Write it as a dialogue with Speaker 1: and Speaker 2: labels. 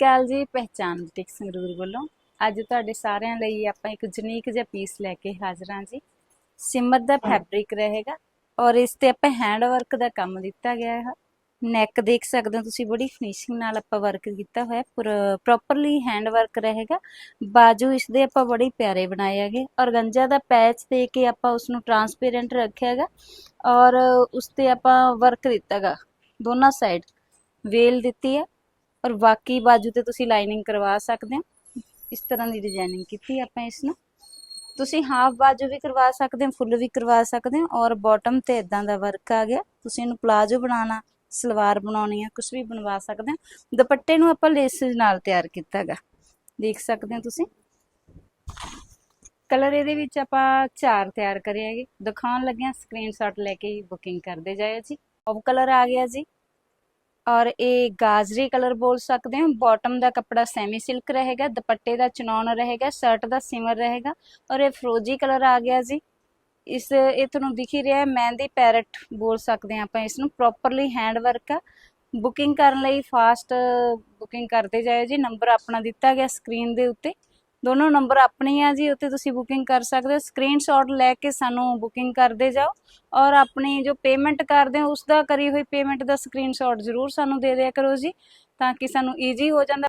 Speaker 1: ਅਕਾਲ ਜੀ ਪਹਿਚਾਨ ਬੁਟੀਕ ਸੰਗਰੂਰ ਵੱਲੋਂ। ਅੱਜ ਤੁਹਾਡੇ ਸਾਰਿਆਂ ਲਈ ਆਪਾਂ ਇੱਕ ਯੂਨੀਕ ਜਿਹਾ ਪੀਸ ਲੈ ਕੇ ਹਾਜ਼ਰ ਹਾਂ ਜੀ। ਸਿਮਰ ਦਾ ਫੈਬਰਿਕ ਰਹੇਗਾ ਔਰ ਇਸ ਤੇ ਆਪਾਂ ਹੈਂਡ ਵਰਕ ਦਾ ਕੰਮ ਦਿੱਤਾ ਗਿਆ ਹੈ। ਨੈਕ ਦੇਖ ਸਕਦੇ ਹੋ ਤੁਸੀਂ, ਬੜੀ ਫਿਨਿਸ਼ਿੰਗ ਨਾਲ ਆਪਾਂ ਵਰਕ ਕੀਤਾ ਹੋਇਆ। ਪ੍ਰੋਪਰਲੀ ਹੈਂਡ ਵਰਕ ਰਹੇਗਾ। ਬਾਜੂ ਇਸ ਦੇ ਆਪਾਂ ਬੜੇ ਪਿਆਰੇ ਬਣਾਏ ਹੈਗੇ। ਔਰ ਗੰਜਾ ਦਾ ਪੈਚ ਦੇ ਕੇ ਆਪਾਂ ਉਸ ਨੂੰ ਟਰਾਂਸਪੇਰੈਂਟ ਰੱਖਿਆ ਹੈਗਾ। ਔਰ ਉਸ ਤੇ ਆਪਾਂ ਵਰਕ ਦਿੱਤਾ ਹੈਗਾ। ਦੋਨਾਂ ਸਾਈਡ ਵੇਲ ਦਿੱਤੀ ਹੈ। ਔਰ ਬਾਕੀ ਬਾਜੂ ਤੇ ਤੁਸੀਂ ਲਾਈਨਿੰਗ ਕਰਵਾ ਸਕਦੇ ਹੋ। ਇਸ ਤਰ੍ਹਾਂ ਦੀ ਡਿਜ਼ਾਈਨਿੰਗ ਕੀਤੀ ਆਪਾਂ ਇਸ ਨੂੰ ਤੁਸੀਂ ਹਾਫ ਬਾਜੂ ਵੀ ਕਰਵਾ ਸਕਦੇ ਹੋ ਫੁੱਲ ਵੀ ਕਰਵਾ ਸਕਦੇ ਹੋ ਔਰ ਬਾਟਮ ਤੇ ਇਦਾਂ ਦਾ ਵਰਕ ਆ ਗਿਆ। ਤੁਸੀਂ ਇਹਨੂੰ ਪਲਾਜੋ ਬਣਾਉਣਾ, ਸਲਵਾਰ ਬਣਾਉਣੀ ਆ ਕੁਝ ਵੀ ਬਣਵਾ ਸਕਦੇ ਹੋ। ਦੁਪੱਟੇ ਨੂੰ ਆਪਾਂ ਲੇਸ ਨਾਲ ਤਿਆਰ ਕੀਤਾ ਹੈਗਾ ਦੇਖ ਸਕਦੇ ਹੋ ਤੁਸੀਂ। ਕਲਰ ਇਹਦੇ ਵਿੱਚ ਆਪਾਂ ਚਾਰ ਤਿਆਰ ਕਰੇ ਹੈਗੇ। ਦਿਖਾਉਣ ਲੱਗਿਆ ਸਕਰੀਨਸ਼ਾਟ ਲੈ ਕੇ ਬੁਕਿੰਗ ਕਰਦੇ ਜਾਇਓ ਜੀ। ਆਫ ਕਲਰ ਆ ਗਿਆ ਜੀ। ਔਰ ਇਹ ਗਾਜਰੀ ਕਲਰ ਬੋਲ ਸਕਦੇ ਹਾਂ। ਬਾਟਮ ਦਾ ਕੱਪੜਾ ਸੈਮੀ ਸਿਲਕ ਰਹੇਗਾ, ਦੁਪੱਟੇ ਦਾ ਚਨੌਨ ਰਹੇਗਾ ਸ਼ਰਟ ਦਾ ਸਿਮਰ ਰਹੇਗਾ ਔਰ ਇਹ ਫਰੋਜੀ ਕਲਰ ਆ ਗਿਆ ਜੀ। ਇਸ, ਇਹ ਤੁਹਾਨੂੰ ਦਿਖ ਹੀ ਰਿਹਾ ਹੈ ਮਹਿੰਦੀ ਪੈਰਟ ਬੋਲ ਸਕਦੇ ਹਾਂ ਆਪਾਂ ਇਸ ਨੂੰ ਪ੍ਰੋਪਰਲੀ ਹੈਂਡ ਵਰਕ ਆ। ਬੁਕਿੰਗ ਕਰਨ ਲਈ ਫਾਸਟ ਬੁਕਿੰਗ ਕਰਦੇ ਜਾਇਓ ਜੀ। ਨੰਬਰ ਆਪਣਾ ਦਿੱਤਾ ਗਿਆ ਸਕਰੀਨ ਦੇ ਉੱਤੇ। ਦੋਨੋਂ ਨੰਬਰ ਆਪਣੇ ਆ ਜੀ ਉੱਤੇ ਤੁਸੀਂ ਬੁਕਿੰਗ ਕਰ ਸਕਦੇ ਹੋ। ਸਕਰੀਨਸ਼ਾਟ ਲੈ ਕੇ ਸਾਨੂੰ ਬੁਕਿੰਗ ਕਰਦੇ ਜਾਓ ਔਰ ਆਪਣੀ ਜੋ ਪੇਮੈਂਟ ਕਰਦੇ ਹੋ ਉਸ ਦਾ ਕਰੀ ਹੋਈ ਪੇਮੈਂਟ ਦਾ ਸਕਰੀਨਸ਼ਾਟ ਜ਼ਰੂਰ ਸਾਨੂੰ ਦੇ ਦਿਆ ਕਰੋ ਜੀ, ਤਾਂ ਕਿ ਸਾਨੂੰ ਈਜ਼ੀ ਹੋ ਜਾਂਦਾ।